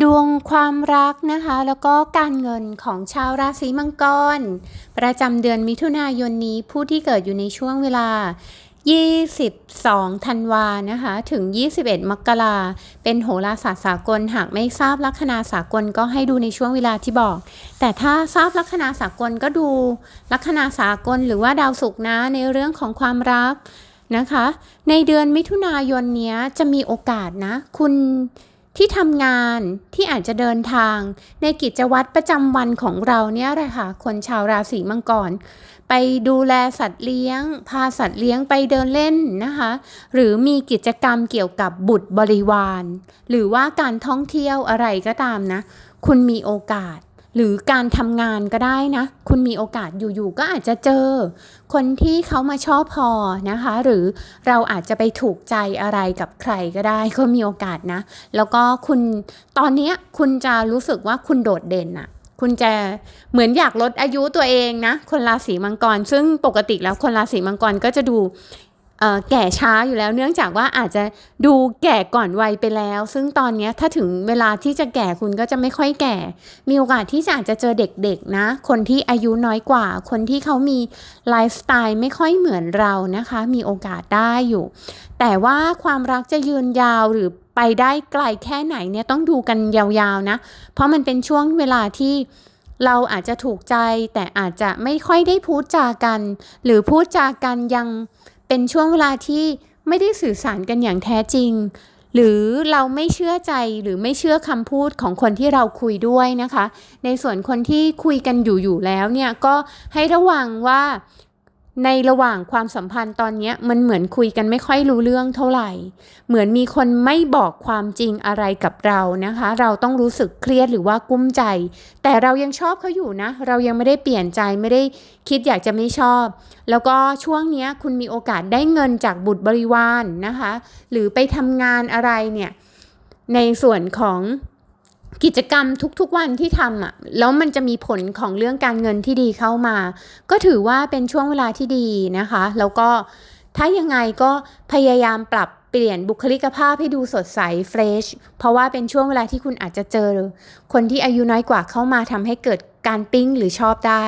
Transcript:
ดวงความรักนะคะ แล้วก็การเงินของชาวราศีมังกร ประจำเดือนมิถุนายนนี้ผู้ที่เกิดอยู่ในช่วงเวลา 22 ธันวานะคะ ถึง 21 มกราเป็นโหราศาสตร์สากล หากไม่ทราบลัคนาสากลก็ให้ดูในช่วงเวลาที่บอก แต่ถ้าทราบลัคนาสากลก็ดูลัคนาสากลหรือว่าดาวศุกร์นะในเรื่องของความรักนะคะ ในเดือนมิถุนายนเนี้ยจะมีโอกาสนะ คุณ ที่ทำงานที่อาจจะเดินทาง ในกิจวัตรประจำวันของเราเนี่ยแหละค่ะคนชาวราศีมังกร ไปดูแลสัตว์เลี้ยง พาสัตว์เลี้ยงไปเดินเล่นนะคะ หรือมีกิจกรรมเกี่ยวกับบุตรบริวาร หรือว่าการท่องเที่ยวอะไรก็ตามนะ คุณมีโอกาส หรือการทำงานก็ได้นะ คุณมีโอกาสอยู่ๆก็อาจจะเจอ คนที่เขามาชอบพอนะคะ หรือเราอาจจะไปถูกใจอะไรกับใครก็ได้ก็มีโอกาสนะ แล้วก็คุณตอนนี้คุณจะรู้สึกว่าคุณโดดเด่นอะคุณจะเหมือนอยากลดอายุตัวเองนะ คนราศีมังกร ซึ่งปกติแล้วคนราศีมังกรก็จะดู แก่ช้าอยู่แล้ว เนื่องจากว่าอาจจะดูแก่ก่อนวัยไปแล้ว ซึ่งตอนนี้ถ้าถึงเวลาที่จะแก่คุณก็จะไม่ค่อยแก่ มีโอกาสที่จะอาจจะเจอเด็กๆนะ คนที่อายุน้อยกว่า คนที่เขามีไลฟ์สไตล์ไม่ค่อยเหมือนเรานะคะ มีโอกาสได้อยู่ แต่ว่าความรักจะยืนยาวหรือไปได้ไกลแค่ไหนเนี่ยต้องดูกันยาวๆนะ เพราะมันเป็นช่วงเวลาที่เราอาจจะถูกใจแต่อาจจะไม่ค่อยได้พูดจากัน หรือพูดจากันยัง เป็นช่วงเวลาที่ไม่ได้สื่อสารกันอย่างแท้จริง หรือเราไม่เชื่อใจหรือไม่เชื่อคำพูดของคนที่เราคุยด้วยนะคะ ในส่วนคนที่คุยกันอยู่อยู่แล้วเนี่ยก็ให้ระวังว่า ในระหว่างความสัมพันธ์ตอนนี้มันเหมือนคุยกันไม่ค่อยรู้เรื่องเท่าไหร่ เหมือนมีคนไม่บอกความจริงอะไรกับเรานะคะ เราต้องรู้สึกเครียดหรือว่ากุ้มใจ แต่เรายังชอบเขาอยู่นะ เรายังไม่ได้เปลี่ยนใจไม่ได้คิดอยากจะไม่ชอบ แล้วก็ช่วงนี้คุณมีโอกาสได้เงินจากบุตรบริวารนนะคะ หรือไปทำงานอะไรเนี่ยในส่วนของ กิจกรรมทุกๆวันที่ทำอะแล้วมันจะมีผลของเรื่องการเงินที่ดีเข้ามา ก็ถือว่าเป็นช่วงเวลาที่ดีนะคะ แล้วก็ถ้ายังไงก็พยายามปรับเปลี่ยนบุคลิกภาพให้ดูสดใสเฟรชเพราะว่าเป็นช่วงเวลาที่คุณอาจจะเจอ คนที่อายุน้อยกว่าเข้ามาทำให้เกิดการปิ๊งหรือชอบได้